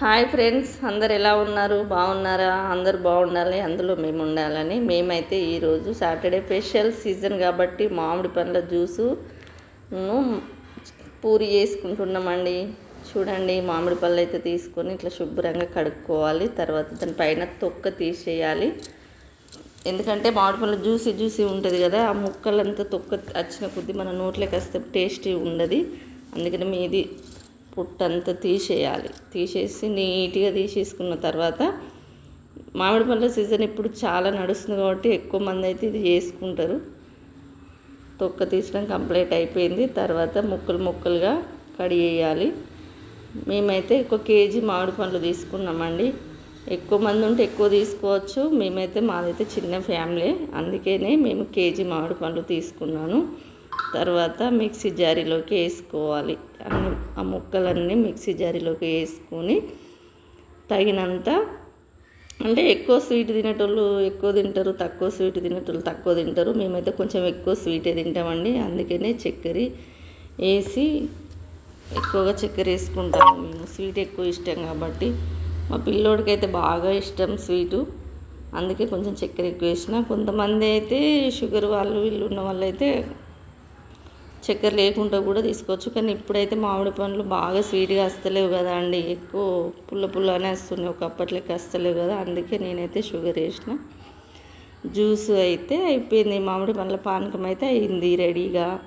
Hi friends అందరు ఎలా ఉన్నారు? బాగున్నారా? అందరు బాగుండాలి అందులో మేము ఉండాలని. మేమైతే ఈరోజు సాటర్డే స్పెషల్ సీజన్ కాబట్టి మామిడి పండ్ల జ్యూసును పూరి చేసుకుంటున్నామండి. చూడండి మామిడి పళ్ళు అయితే తీసుకొని ఇట్లా శుభ్రంగా కడుక్కోవాలి. తర్వాత దాని పైన తొక్క తీసేయాలి. ఎందుకంటే మామిడి పళ్ళు జ్యూసీ జ్యూసీ ఉంటుంది కదా ఆ ముక్కలంతా తొక్క వచ్చిన కొద్దీ మన నోట్లోకి వస్తే టేస్టీ ఉండదు. అందుకని మీది పుట్టంతా తీసేయాలి. తీసేసి నీట్గా తీసేసుకున్న తర్వాత మామిడి పండ్ల సీజన్ ఇప్పుడు చాలా నడుస్తుంది కాబట్టి ఎక్కువ మంది అయితే ఇది చేసుకుంటారు. తొక్క తీసడం కంప్లీట్ అయిపోయింది. తర్వాత ముక్కలు ముక్కలుగా కడిగేయాలి. మేమైతే ఒక కేజీ మామిడి పండ్లు తీసుకున్నామండి. ఎక్కువ మంది ఉంటే ఎక్కువ తీసుకోవచ్చు. మేమైతే మాదైతే చిన్న ఫ్యామిలీ. అందుకనే మేము కేజీ మామిడి పండ్లు తీసుకున్నాను. తర్వాత మిక్సీ జారీలోకి వేసుకోవాలి. ఆ ముక్కలన్నీ మిక్సీ జారీలోకి వేసుకొని తగినంత అంటే ఎక్కువ స్వీట్ తినేటోళ్ళు ఎక్కువ తింటారు తక్కువ స్వీట్ తినేటోళ్ళు తక్కువ తింటారు. మేమైతే కొంచెం ఎక్కువ స్వీటే తింటామండి. అందుకనే చక్కెర వేసి ఎక్కువగా చక్కెర వేసుకుంటాము మేము. స్వీట్ ఎక్కువ ఇష్టం కాబట్టి మా పిల్లోడికి అయితే బాగా ఇష్టం స్వీటు. అందుకే కొంచెం చక్కెర ఎక్కువ వేసిన కొంతమంది అయితే షుగర్ వాళ్ళు వీళ్ళు ఉన్న వాళ్ళు అయితే చక్కెర లేకుండా కూడా తీసుకోవచ్చు. కానీ ఇప్పుడైతే మామిడి పండ్లు బాగా స్వీట్గా వస్తలేవు కదా అండి. ఎక్కువ పుల్ల పుల్లనే వస్తున్నాయి. ఒకప్పట్లకి వస్తలేవు కదా. అందుకే నేనైతే షుగర్ వేసిన. జ్యూస్ అయితే అయిపోయింది. మామిడి పండ్ల పానకం అయితే అయింది రెడీగా.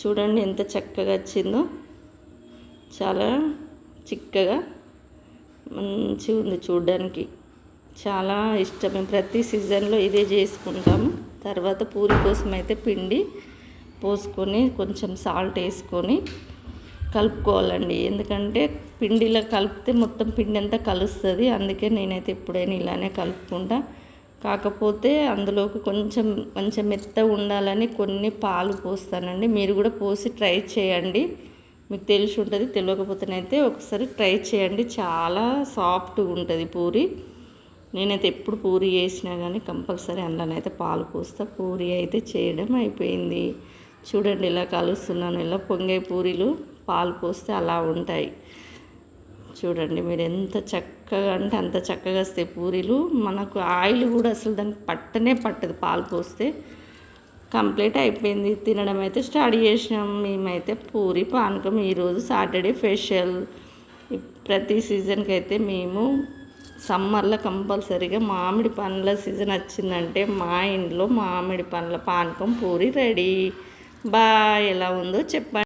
చూడండి ఎంత చక్కగా వచ్చిందో. చాలా చిక్కగా మంచిగా ఉంది చూడడానికి. చాలా ఇష్టం. ప్రతి సీజన్లో ఇదే చేసుకుంటాము. తర్వాత పూరి కోసం అయితే పిండి పోసుకొని కొంచెం సాల్ట్ వేసుకొని కలుపుకోవాలండి. ఎందుకంటే పిండిలో కలిపితే మొత్తం పిండి అంతా కలుస్తుంది. అందుకే నేనైతే ఎప్పుడైనా ఇలానే కలుపుకుంటా. కాకపోతే అందులోకి కొంచెం కొంచెం మెత్త ఉండాలని కొన్ని పాలు పోస్తానండి. మీరు కూడా పోసి ట్రై చేయండి. మీకు తెలిసి ఉంటుంది తెలియకపోతేనైతే ఒకసారి ట్రై చేయండి. చాలా సాఫ్ట్గా ఉంటుంది పూరి. నేనైతే ఎప్పుడు పూరి చేసినా కానీ కంపల్సరీ అందులోనైతే పాలు పోస్తా. పూరి అయితే చేయడం అయిపోయింది. చూడండి ఇలా కలుస్తున్నాను ఇలా పొంగే పూరీలు పాలు పోస్తే అలా ఉంటాయి. చూడండి మీరు ఎంత చక్కగా అంటే అంత చక్కగా వస్తే పూరీలు. మనకు ఆయిల్ కూడా అసలు దానికి పట్టనే పట్టదు పాలు పోస్తే. కంప్లీట్ అయిపోయింది. తినడం అయితే స్టార్ట్ చేసినాం. మేమైతే పూరి పానకం ఈరోజు సాటర్డే ఫెషల్ ప్రతి సీజన్కి అయితే మేము సమ్మర్లో కంపల్సరీగా మామిడి పండ్ల సీజన్ వచ్చిందంటే మా ఇంట్లో మామిడి పండ్ల పానకం పూరి రెడీ. బాయ్ ఎలా ఉందో చెప్పండి.